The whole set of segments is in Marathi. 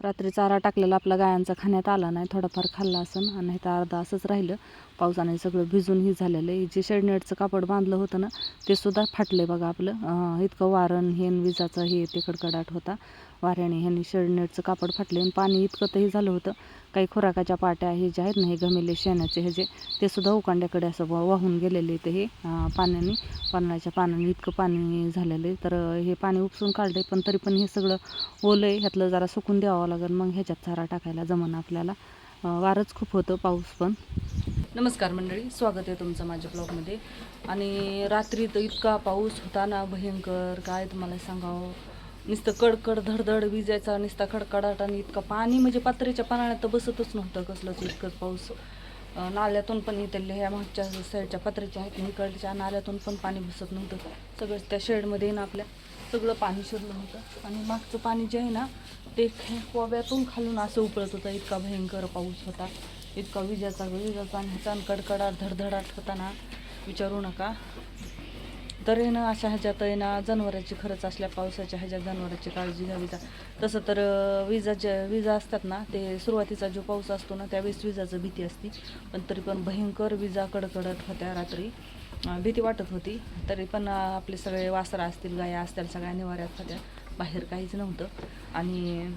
रात्री चारा टाकलेला आपला गायांचा खाण्यात आला नाही थोडाफार खाल्ला असं आणि नाही तर अर्धा असंच राहिलं. पावसाने सगळं भिजून ही झालेलं आहे. जे शेडनेटचं कापड बांधलं होतं ना ते सुद्धा आहे बघा आपलं. इतकं वारण हेन विजाचं हे ते कडकडाट होता. वाऱ्याने ह्यांनी शेडनेटचं कापड फाटले आणि पाणी इतकं तर झालं होतं. काही खुराकाच्या पाट्या हे जे आहेत ना हे गमेले शेणाचे हे जे ते सुद्धा उकांड्याकडे असं वा- वाहून गेलेले ते हे पाण्याने. पानाच्या पाण्याने इतकं पाणी झालेलं आहे. तर हे पाणी उपसून काढलं आहे पण तरी पण हे सगळं ओलं आहे ह्यातलं जरा सुकून द्यावं लागेल. मग ह्याच्यात चारा टाकायला जमन आपल्याला. वारच वारंच खूप होतं पाऊस पण. नमस्कार मंडळी स्वागत आहे तुमचं माझ्या ब्लॉगमध्ये. आणि रात्री तर इतका पाऊस होता ना भयंकर काय तुम्हाला सांगावं? नुसतं कडकड धडधड विजायचा नुसता खडकडाट आणि इतकं पाणी म्हणजे पात्रेच्या पाण्यात तर बसतच नव्हतं कसलंच इतकंच पाऊस. नाल्यातून पण इथे ह्या मागच्या साईडच्या पत्र्याच्या आहेत ना, इकडच्या नाल्यातून पण पाणी बसत नव्हतं. सगळं त्या शेडमध्ये ना आपल्या सगळं पाणी शिरलं होतं. आणि मागचं पाणी जे आहे ना ते खे- कोव्यातून खालून असं उपळत होतं इतका भयंकर पाऊस होता. इतका विजाचा विजाचा आणि ह्याचा कडकडा धडधडाट होताना विचारू नका. तर येणं ना अशा ह्याच्यात आहे ना जनावरांची खरंच असल्या पावसाच्या ह्याच्यात जनावरांची काळजी घ्यावी जा तसं तर विजाच्या विजा असतात ना ते सुरुवातीचा जो पाऊस असतो ना त्यावेळेस विजाचं भीती असते. पण तरी पण भयंकर विजा कडकडत होत्या रात्री. भीती वाटत होती. तरी पण आपले सगळे वासरा असतील गाया असतील सगळ्या निवाऱ्यात होत्या. बाहेर काहीच नव्हतं. आणि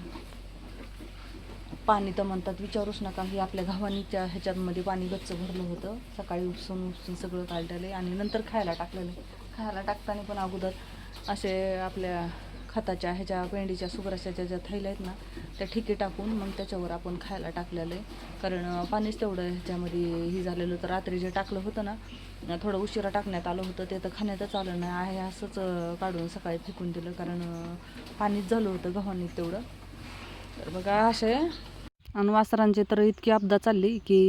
पाणी तर म्हणतात विचारूच नका हे आपल्या गव्हाणीच्या ह्याच्यामध्ये पाणी गच्च भरलं होतं. सकाळी उपसून उपसून सगळं काढलेलं आहे आणि नंतर खायला टाकलेलं आहे. खायला टाकताना पण अगोदर असे आपल्या खताच्या ह्याच्या पेंडीच्या सुग्रासाच्या ज्या थैल्या आहेत ना त्या ठिके टाकून मग त्याच्यावर आपण खायला टाकलेलं आहे. कारण पाणीच तेवढं ह्याच्यामध्ये हे झालेलं होतं. रात्री जे टाकलं होतं ना थोडं उशिरा टाकण्यात आलं होतं. ते तर खाण्यातच आलं नाही. आहे असंच काढून सकाळी फेकून दिलं. कारण पाणीच झालं होतं गव्हाणीत तेवढं. तर बघा असे आणि वासरांचे तर इतकी अपदा चालली की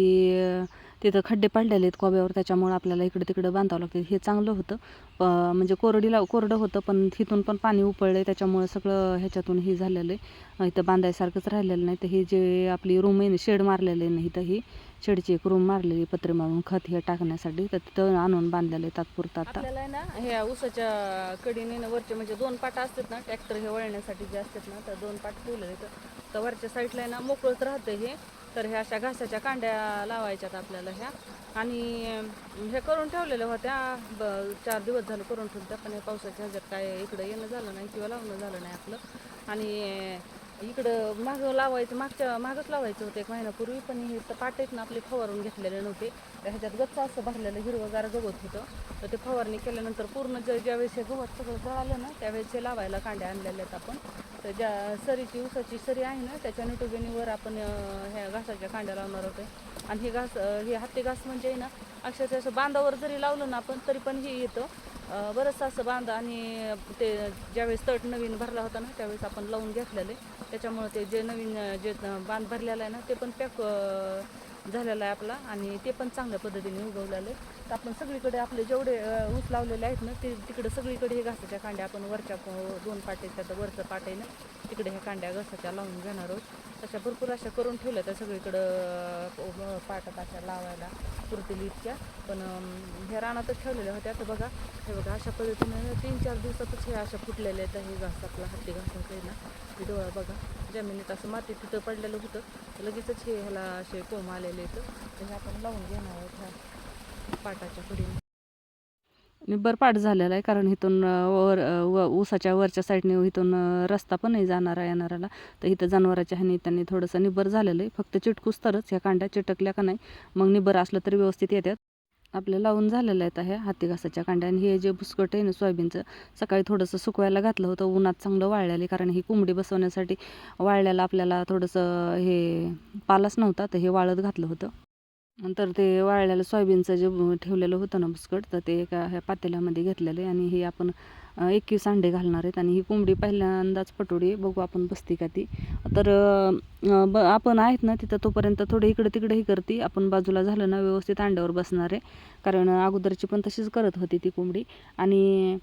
तिथं खड्डे पडलेले आहेत कोब्यावर त्याच्यामुळं आपल्याला इकडे तिकडे बांधावं लागतं. हे चांगलं होतं. प म्हणजे कोरडीला कोरडं होतं पण तिथून पण पाणी उपळलं आहे त्याच्यामुळं सगळं ह्याच्यातून हे झालेलं आहे. इथं बांधायसारखंच राहिलेलं नाही. तर हे जे आपली रूम आहे ना शेड मारलेलं आहे नाही तर ही शेडची एक रूम मारलेली पत्रे मारून खत हे टाकण्यासाठी. तर तिथं आणून बांधलेलं आहे तात्पुरतं आता. आपल्याला ना ह्या ऊसाच्या कडीने ना वरचे म्हणजे दोन पाट असतात ना ट्रॅक्टर हे वळण्यासाठी जे असतात ना तर दोन पाट ठेवलेले तर तर वरच्या साईडला आहे ना मोकळंच राहतं हे. तर ह्या अशा घासाच्या कांड्या लावायच्यात आपल्याला ह्या. आणि हे करून ठेवलेल्या होत्या. ब चार दिवस झालं करून ठेवत्या पण हे पावसाच्या ह्याच्यात काय इकडं येणं झालं नाही किंवा लावणं झालं नाही आपलं. आणि इकडं मागं लावायचं मागच्या मागच लावायचं होतं एक महिन्यापूर्वी पण हे तर पाटेतनं ना आपले फवारून घेतलेले नव्हते. तर ह्याच्यात गच्च असं भरलेलं हिरवंगार गवत होतं. तर ते फवारणी केल्यानंतर पूर्ण ज ज्यावेळेस हे गवत सगळं जळालं ना त्यावेळेस हे लावायला कांड्या आणलेल्या आहेत आपण. तर ज्या सरीची ऊसाची सरी आहे ना त्याच्या नटुबिनीवर आपण ह्या घासाच्या कांड्या लावणार होतो आणि हे घास हे हत्ती घास म्हणजे आहे ना अक्षरशः असं बांधावर जरी लावलं ना आपण तरी पण हे येतं. बरंचसं असं बांध आणि ते ज्यावेळेस तट नवीन भरला होता ना त्यावेळेस आपण लावून घेतलेले त्याच्यामुळे ते जे नवीन जे बांध भरलेलं आहे ना ते पण पॅक झालेला आहे आपला आणि ते पण चांगल्या पद्धतीने उगवलेलं आहे. तर आपण सगळीकडे आपले जेवढे ऊस लावलेले आहेत ना ते तिकडे सगळीकडे हे घासाच्या कांड्या आपण वरच्या दोन पाटे त्याचं वरचं पाट आहे ना तिकडे ह्या कांड्या घासाच्या लावून घेणार आहोत. अशा भरपूर अशा करून ठेवल्या त्या सगळीकडं पाटात अशा लावायला पुरतील इतक्या. पण ह्या रानातच ठेवलेल्या होत्या. तर बघा हे बघा अशा पद्धतीनं तीन चार दिवसातच हे अशा फुटलेल्या आहेत. हे घास आपला हत्ती घासाचं आहे ना ते डोळा बघा. जमिनीत असं माती तिथं पडलेलं होतं. लगेचच हे ह्याला असे कोंब आलेले आहेत. तर हे आपण लावून घेणार आहोत ह्या पाटाच्या पुढीने निब्बर पाठ झालेला आहे कारण इथून वर व ऊसाच्या वरच्या साईडने इथून रस्ता पण नाही जाणारा येणाराला तर इथं जनावराच्या ह्याने त्यांनी थोडंसं निब्बर झालेलं आहे. फक्त चिटकूस तरच ह्या कांड्या चिटकल्या का नाही मग निब्बर असलं तरी व्यवस्थित येतात आपल्या लावून झालेलं आहे हाती घासाच्या कांड्या. आणि हे जे बुसकट आहे ना सोयाबीनचं सकाळी थोडंसं सुकवायला घातलं होतं. उन्हात चांगलं वाळलेलं कारण ही कोंबडी बसवण्यासाठी वाळल्याला आपल्याला थोडंसं हे पालाच नव्हता तर हे वाळत घातलं होतं. नंतर ते वाळलेलं सोयाबीनचं जे ठेवलेलं होतं ना बुसकट तर ते एका ह्या पातेल्यामध्ये घेतलेलं आहे आणि हे आपण एकवीस अंडे घालणार आहेत आणि ही कोंबडी पहिल्यांदाच पटोडी बघू आपण बसते का ती. तर ब आपण आहेत ना तिथं तोपर्यंत थोडं इकडं तिकडे ही करते. आपण बाजूला झालं ना व्यवस्थित अंड्यावर बसणार आहे. कारण अगोदरची पण तशीच करत होती ती कोंबडी. आणि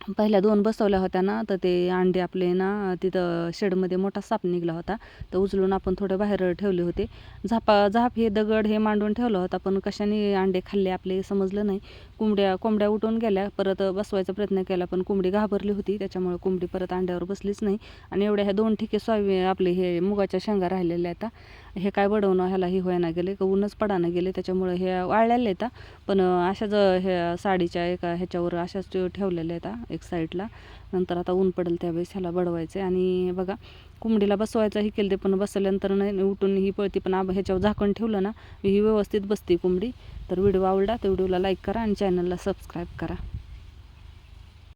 पहिल्या दोन बसवल्या होत्या ना तर ते अंडे आपले ना तिथं शेडमध्ये मोठा साप निघाला होता. तर उचलून आपण थोडे बाहेर ठेवले होते. झापा झाप हे दगड हे मांडून ठेवलं होता पण कशाने अंडे खाल्ले आपले समजलं नाही. कोंबड्या कोंबड्या उठून गेल्या परत बसवायचा प्रयत्न केला पण कोंबडी घाबरली होती त्याच्यामुळे कोंबडी परत अंड्यावर बसलीच नाही. आणि एवढ्या ह्या दोन ठिके सोयाबीन आपले हे मुगाच्या शेंगा राहिलेल्या आता हे. काय बडवणं ह्याला ही होईना गेले का ऊनच पडाना गेले त्याच्यामुळे हे वाळलेले आहेत पण अशाच ह्या साडीच्या एका ह्याच्यावर अशाच ठेवलेल्या आहेत एक साईडला. नंतर आता ऊन पडेल त्यावेळेस ह्याला बडवायचं आणि बघा कोंबडीला बसवायचं हे केलं ते पण बसल्यानंतर नाही उठून ही पळती पण आब ह्याच्यावर झाकण ठेवलं ना ही व्यवस्थित बसते कोंबडी. तर व्हिडिओ आवडला तर व्हिडिओला लाईक करा आणि चॅनलला सबस्क्राईब करा.